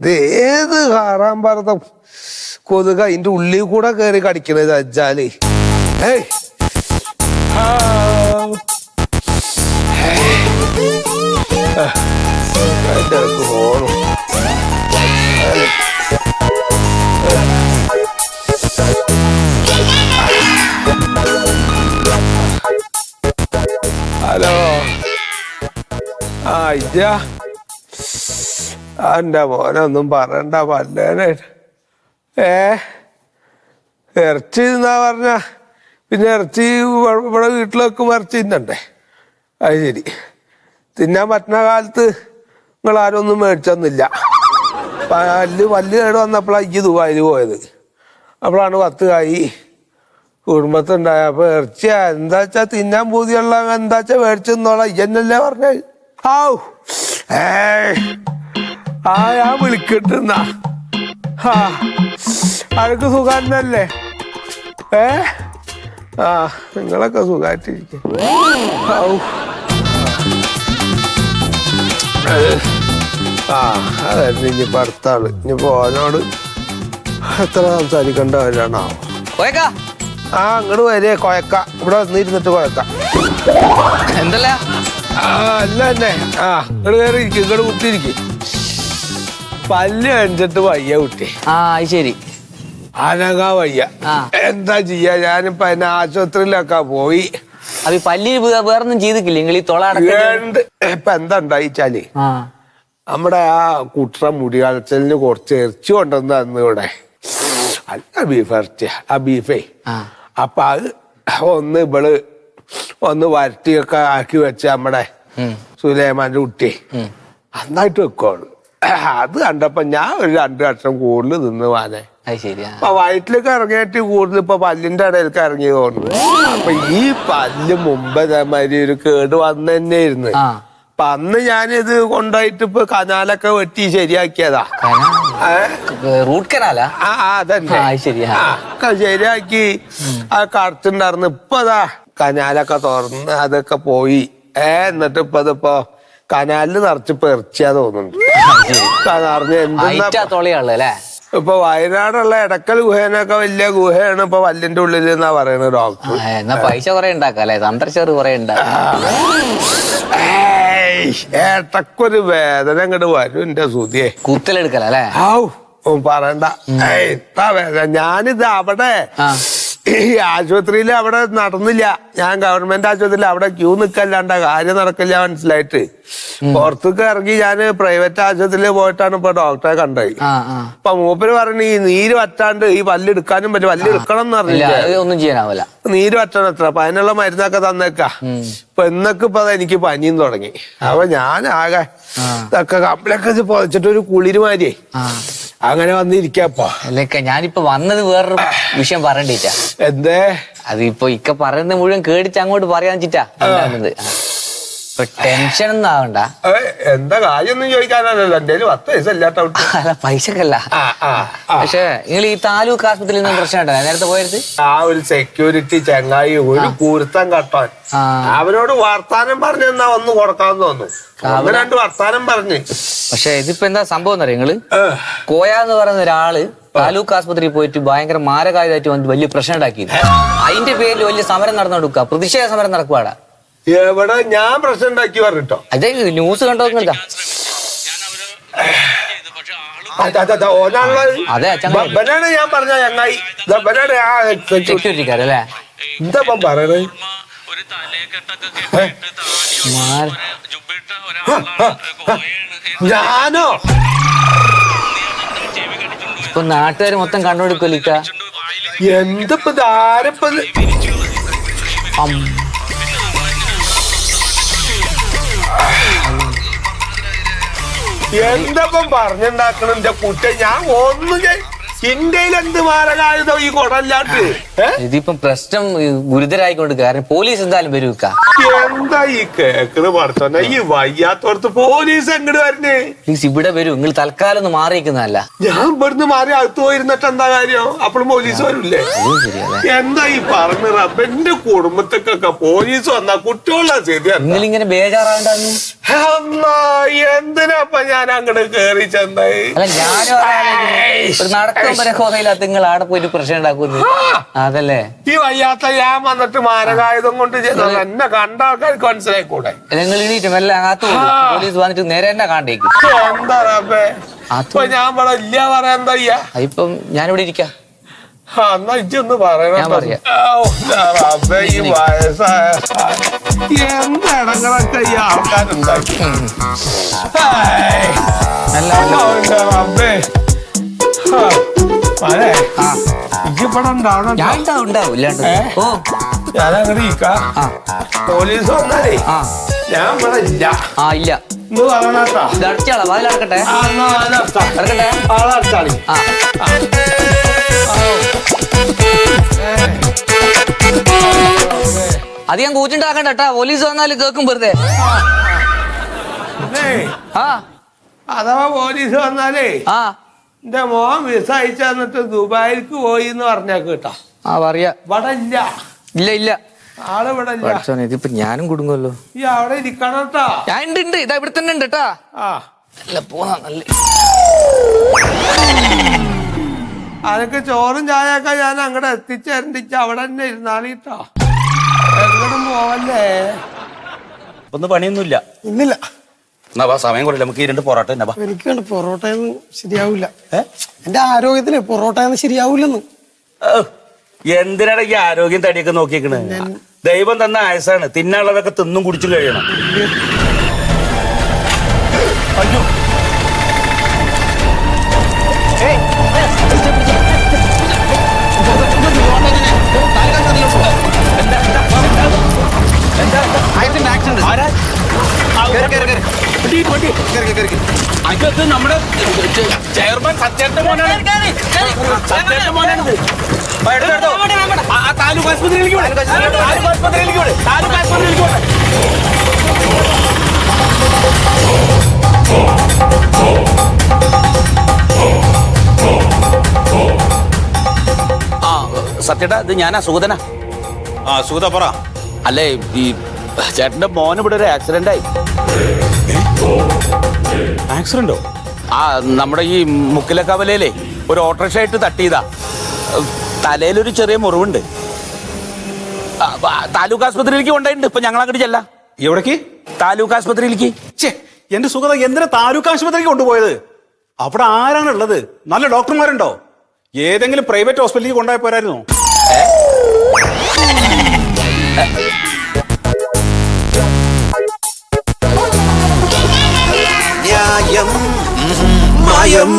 ഇത് ഏത് ഹാറാൻ പറഞ്ഞ കൊതുക അതിന്റെ ഉള്ളിൽ കൂടെ കയറി കടിക്കണത് അജ്ജാൽ. ഹലോ. ആ ഇജ എന്റെ മോനൊന്നും പറയണ്ട പല്ലേനായിട്ട് ഏ? ഇറച്ചി എന്നാ പറഞ്ഞ പിന്നെ ഇറച്ചി ഇവ- ഇവിടെ വീട്ടിൽ വെക്കുമ്പോൾ ഇറച്ചി തിന്നണ്ടേ? അത് ശരി. തിന്നാൻ പറ്റുന്ന കാലത്ത് നിങ്ങൾ ആരും ഒന്നും മേടിച്ചൊന്നുമില്ല പല്ല് പല്ല് കേട് വന്നപ്പോഴാണ് ഈ ദുബായിൽ പോയത്. അപ്പോഴാണ് പത്ത് കായി കുടുംബത്തുണ്ടായ അപ്പൊ ഇറച്ചി എന്താ വെച്ചാ തിന്നാൻ പൂതിയുള്ള എന്താ വെച്ചാ മേടിച്ചെന്നോളാം. ഇയ്യന്നല്ലേ പറഞ്ഞത്? ഔ! ഏയ്! ആ ഞാൻ വിളിക്കട്ടെന്നാ ആ അഴക്ക് സുഖാന്നല്ലേ? ഏ? ആ നിങ്ങളൊക്കെ അത് ആ അതായിരുന്നു ഇനിയിപ്പോ അടുത്താൾ. ഇനിയിപ്പോ ഓനോട് എത്ര സംസാരിക്കേണ്ടവരാണോ പോയേക്കാ ആ അങ്ങോട്ട് വരെ കൊയക്ക. ഇവിടെ വന്നിരുന്നിട്ട് കൊയക്ക. എന്തല്ല? ആ അല്ല തന്നെ ആ ഇങ്ങോട്ട് കയറി ഇരിക്കും ഇങ്ങോട്ട് കുത്തിയിരിക്കും. പല്ല് കഴിച്ചിട്ട് വയ്യ കുട്ടി. ആ ശരി. അനങ്ങാ വയ്യ. എന്താ ചെയ്യാ? ഞാനിപ്പോ അതിനെ ആശുപത്രിയിലൊക്കെ പോയി. അപ്പൊ പല്ലിന് വേറൊന്നും ചെയ്തിക്കില്ല നിങ്ങൾ ഈ തൊള അടക്കം ഏണ്ട്. ഇപ്പൊ എന്താ ഉണ്ടായിച്ചാൽ? നമ്മുടെ ആ കുട്ടറ മുടി കളച്ചലിന് കുറച്ച് ഇറച്ചി കൊണ്ടുവന്ന് തന്നു ഇവിടെ. അല്ല ബീഫ് ഇറച്ചിയ. ആ ബീഫേ അപ്പൊ അത് ഒന്ന് ഇവൾ ഒന്ന് വരട്ടിയൊക്കെ ആക്കി വെച്ച നമ്മടെ. സുലൈമാന്റെ കുട്ടി. നന്നായിട്ട് വെക്കോൾ അത് കണ്ടപ്പോ ഞാൻ ഒരു രണ്ടു വർഷം കൂടുതൽ നിന്ന് വാനെ. അപ്പൊ വയറ്റിലേക്ക് ഇറങ്ങിയിട്ട് കൂടുതൽ ഇപ്പൊ പല്ലിന്റെ ഇടയിലേക്ക് ഇറങ്ങി തോന്നുന്നു അപ്പൊ ഈ പല്ല് മുമ്പ് ഇതേമാതിരി ഒരു കേട് വന്നു തന്നെയായിരുന്നു അപ്പൊ അന്ന് ഞാനിത് കൊണ്ടുപോയിട്ട് ഇപ്പൊ കനാലൊക്കെ വെട്ടി ശരിയാക്കിയതാ? റൂട്ട് കനാലാ? ആ അതന്നെ. ശരിയാക്കി. ആ കടത്തുണ്ടായിരുന്നു ഇപ്പൊ അതാ കനാലൊക്കെ തുറന്ന് അതൊക്കെ പോയി. ഏ എന്നിട്ട് ഇപ്പൊ കനാലിൽ നിറച്ച് പെറിച്ചാ തോന്നുന്നുണ്ട്. അല്ലേ? ഇപ്പൊ വയനാടുള്ള എടക്കൽ ഗുഹേനൊക്കെ വലിയ ഗുഹയാണ് ഇപ്പൊ വല്ലിന്റെ ഉള്ളിൽ എന്നാ പറയുന്നത് ഡോക്ടർ. എന്നാ പൈസ കുറെ ഉണ്ടാക്കാം സന്ദർശകർ കൊറേ ഏട്ടക്കൊരു വേദന അങ്ങോട്ട് വരും എന്റെ സുതിയെ കുത്തലെടുക്കലേ ഔ ഓ, പറയണ്ട. ഏയ്, വേദന. ഞാനിത് അവിടെ ഈ ആശുപത്രിയിൽ അവിടെ നടന്നില്ല. ഞാൻ ഗവൺമെന്റ് ആശുപത്രിയിൽ അവിടെ ക്യൂ നിക്കല്ലാണ്ട കാര്യം നടക്കില്ല മനസ്സിലായിട്ട്. പുറത്തേക്ക് ഇറങ്ങി ഞാൻ പ്രൈവറ്റ് ആശുപത്രിയിൽ പോയിട്ടാണ് ഇപ്പൊ ഡോക്ടറെ കണ്ടത്. അപ്പൊ മൂപ്പര് പറഞ്ഞു ഈ നീര് വറ്റാണ്ട് ഈ പല്ലെടുക്കാനും പറ്റും പല്ലെടുക്കണം എന്ന് പറഞ്ഞില്ല? ഒന്നും ചെയ്യാനാവില്ല. നീര് വറ്റണം എത്ര അപ്പൊ അതിനുള്ള മരുന്നൊക്കെ തന്നേക്കാ. ഇപ്പൊ എന്നൊക്കെ ഇപ്പൊ എനിക്ക് പനിയും തുടങ്ങി. അപ്പൊ ഞാൻ ആകെ ഇതൊക്കെ കമ്പിളൊക്കെ പൊതച്ചിട്ടൊരു ഒരു കുളിര് ആ. അങ്ങനെ വന്നിരിക്കപ്പോ അല്ലക്ക ഞാനിപ്പോ വന്നത് വേറൊരു വിഷയം പറയണ്ടിട്ടാ എന്തേ? അതിപ്പോ ഇക്ക പറയുന്നത് മുഴുവൻ കേടിച്ച് അങ്ങോട്ട് പറയാൻ ഇപ്പൊ ടെൻഷൻ ഒന്നും ആവണ്ട. എന്താ കാര്യമൊന്നും ചോദിക്കാനല്ലോ. എന്തേലും പത്ത് പൈസ അല്ല പൈസക്കല്ല. പക്ഷെ നിങ്ങൾ ഈ താലൂക്ക് ആശുപത്രിയിൽ നിന്ന് പ്രശ്നം ഉണ്ടല്ലോ നേരത്തെ പോയത്? ആ ഒരു സെക്യൂരിറ്റി ചങ്ങായി ഒരു കൂരുത്തം കട്ടാൻ അവരോട് അവനോട് വർത്താനം പറഞ്ഞെന്നാ ഒന്ന് കൊടുക്കാന്ന് ഒന്ന് രണ്ട് വർത്താനം പറഞ്ഞ്. പക്ഷെ ഇതിപ്പോ എന്താ സംഭവം എന്നറിയ നിങ്ങൾ? കോയ എന്ന് പറയുന്ന ഒരാൾ താലൂക്ക് ആശുപത്രിയിൽ പോയിട്ട് ഭയങ്കര മാരകായതായിട്ട് വന്നിട്ട് വലിയ പ്രശ്നം ഉണ്ടാക്കി അതിന്റെ പേരിൽ വലിയ സമരം നടന്നു കൊടുക്കുക പ്രതിഷേധ സമരം നടക്കുവാടാ. എവിടെ ഞാൻ പ്രശ്നം ഉണ്ടാക്കി പറഞ്ഞിട്ടോ. അതെ ന്യൂസ് കണ്ടോ അതാ, ബനാണ് ഞാൻ പറഞ്ഞ ചങ്ങായി. ബനാണ് ആ. സെക്യൂരിറ്റിക്കാരല്ലേ എന്താ പറയണേ? ഞാനോ? ഇപ്പൊ നാട്ടുകാർ മൊത്തം കണ്ടുപിടിക്കില്ല എന്തപ്പോ ആരപ്പ എന്തപ്പം പറഞ്ഞുണ്ടാക്കണം എന്റെ കുറ്റ ഞാൻ ഒന്നും ഇന്ത്യയിൽ എന്ത് മാരകായുധം ഈ കൊടല്ലാട്ട് ഇതിപ്പം പ്രശ്നം ഗുരുതരായിക്കൊണ്ട് കാരണം പോലീസ് എന്തായാലും വരും ഇക്ക എന്താ ഈ കേക്കത് പറഞ്ഞ ഈ വയ്യാത്തോടത്ത് പോലീസ് എങ്ങോട്ട് വരണേ? പ്ലീസ് ഇവിടെ വരൂ. നിങ്ങൾ തൽക്കാലം ഒന്ന് മാറിയിരിക്കുന്നതല്ല ഞാൻ ഇവിടുന്ന് മാറി അകത്ത് പോയിരുന്നിട്ട് എന്താ കാര്യം? അപ്പോഴും പോലീസ് വരൂല്ലേ? എന്താ ഈ പറഞ്ഞ റബ്ബ് എന്റെ കുടുംബത്തേക്കൊക്കെ പോലീസ് വന്നാ കുട്ടികളുടെ നിങ്ങൾ ഇങ്ങനെ ബേജാറാണ്ടാന്ന് എന്തിനാപ്പ ഞാൻ അങ്ങോട്ട് കേറി ചെന്നായി നിങ്ങൾ ആടെ പോയിട്ട് പ്രശ്നം അതല്ലേ? ഈ വയ്യാത്ത ഞാൻ വന്നിട്ട് മാരകായുധം കൊണ്ട് എന്നെ കണ്ട ആൾക്കാർക്ക് മനസ്സിലായിക്കൂടെ? നിങ്ങൾ പോലീസ് വന്നിട്ട് നേരെ എന്നെ കാണ്ടേക്കും എന്താ റബ്ബേ? ഞാൻ ഇവിടെ ഇല്ല പറയാൻ എന്താ അതിപ്പം ഞാനിവിടെ ഇരിക്കാം. ആ, എന്നാ ഇജ്ജൊന്ന് പറയണം ഞാൻ പറയാം. വയസ്സായ എന്ത് ഇടങ്ങളൊക്കെ ഈ ആൾക്കാരുണ്ടാക്കി. ഹായ്. നല്ല ഓ, എന്റെ റബ്ബേ. ആ, മോനെ, ഇജ്ജ് ഇവിടെ ഉണ്ടാവണം ഞാൻ ഉണ്ടാവും ഉണ്ടാവും ഇല്ലാണ്ട് ഓ. ഞാൻ അങ്ങോട്ട് ആ. പോലീസ് വന്നാലേ ആ. ഞാൻ ഇവിടെ ഇല്ല. ആ ഇല്ല. ഇന്ന് ആ, എന്നാ ആളടച്ചാളി ആ. അധികം കൂച്ചുണ്ടാക്കണ്ട കേട്ടാ പോലീസ് വന്നാൽ കേൾക്കും വെറുതെ. ആ. അഥവാ പോലീസ് വന്നാലേ ആ. എന്റെ മോൻ വിസ അയച്ചു തന്നിട്ട് ദുബായിക്ക് പോയി എന്ന് പറഞ്ഞാ കേട്ടാ. ആ പറയാ. ഇവിടെ ഇല്ല. ഇല്ല ഇല്ല. ആൾ ഇവിടെ ഇല്ല. പഠിച്ചോനെ ഇതിപ്പോ ഞാനും കുടുങ്ങല്ലോ ഈ അവിടെ ഇരിക്കണം കേട്ടാ ഞാൻ ഉണ്ട് ഉണ്ട് ഇതാ ഇവിടെ തന്നെ ഉണ്ട് കേട്ടാ ആ. അല്ല പോന്നാ നല്ല അതൊക്കെ ചോറും ചായയൊക്കെ ഞാൻ അങ്ങടെ എത്തിച്ചേരണ്ടിച്ച് അവിടെ തന്നെ ഇരുന്നാളിട്ടോ. എങ്ങോട്ടും പോവല്ലേ? ഒന്ന് പണിയൊന്നുമില്ല. ഇന്നില്ല. എന്നാ വാ സമയം കുറയില്ല. നമുക്ക് ഈ രണ്ട് പൊറോട്ട തന്നെ വാ. എനിക്ക് വേണ്ട പൊറോട്ടയൊന്നും ശരിയാവില്ല. എന്റെ ആരോഗ്യത്തിന് പൊറോട്ടയൊന്നും ശരിയാവില്ലെന്ന്. ഔ, എന്തിനാണ് ഈ ആരോഗ്യം തടിയൊക്കെ നോക്കിയേക്കണ്? ദൈവം തന്ന ആയസാണ്. തിന്നാനുള്ളതൊക്കെ തിന്നും കുടിച്ചും കഴിയണം. അയ്യോ. ഇത് നമ്മുടെ ചെയർമാൻ സത്യേട്ട മോനാണ്. സത്യേട്ട മോനാണിത് ആ, എടുത്തോ, എടുത്തോ. ആ, ആ താലൂക്ക് ആശുപത്രിയിലേക്ക് വിട്. താലൂക്ക് ആശുപത്രിയിലേക്ക് വിട്. താലൂക്ക് ആശുപത്രിയിലേക്ക് വിട്. ആ സത്യേട്ടാ ഇത് ഞാനാ സുഗതനാ. ആ സുഗത പറ. അല്ലേ ഈ ചേട്ടന്റെ മോൻ ഇവിടെ ഒരു ആക്സിഡന്റ് ആയി. ആക്സിഡന്റോ? ആ നമ്മുടെ ഈ മുക്കിലെ കവലയിലെ ഒരു ഓട്ടോറിക്ഷ ആയിട്ട് തട്ടിയതാ. തലയിലൊരു ചെറിയ മുറിവുണ്ട്. ആ, ആ, താലൂക്ക് ആസ്പത്രിയിലേക്ക് കൊണ്ടുപോയിട്ടുണ്ട്. ഇപ്പൊ ഞങ്ങൾ അങ്ങോട്ട് ചെല്ലാം. എവിടേക്ക്? താലൂക്ക് ആസ്പത്രിയിലേക്ക്. ഛേ എന്റെ സുഖത എന്തിനാ താലൂക്ക് ആശുപത്രിക്ക് കൊണ്ടുപോയത്? അവിടെ ആരാണ് ഉള്ളത്? നല്ല ഡോക്ടർമാരുണ്ടോ? ഏതെങ്കിലും പ്രൈവറ്റ് ഹോസ്പിറ്റലിലേക്ക് കൊണ്ടുപോയി പോരായിരുന്നു? మాయం. మాయం.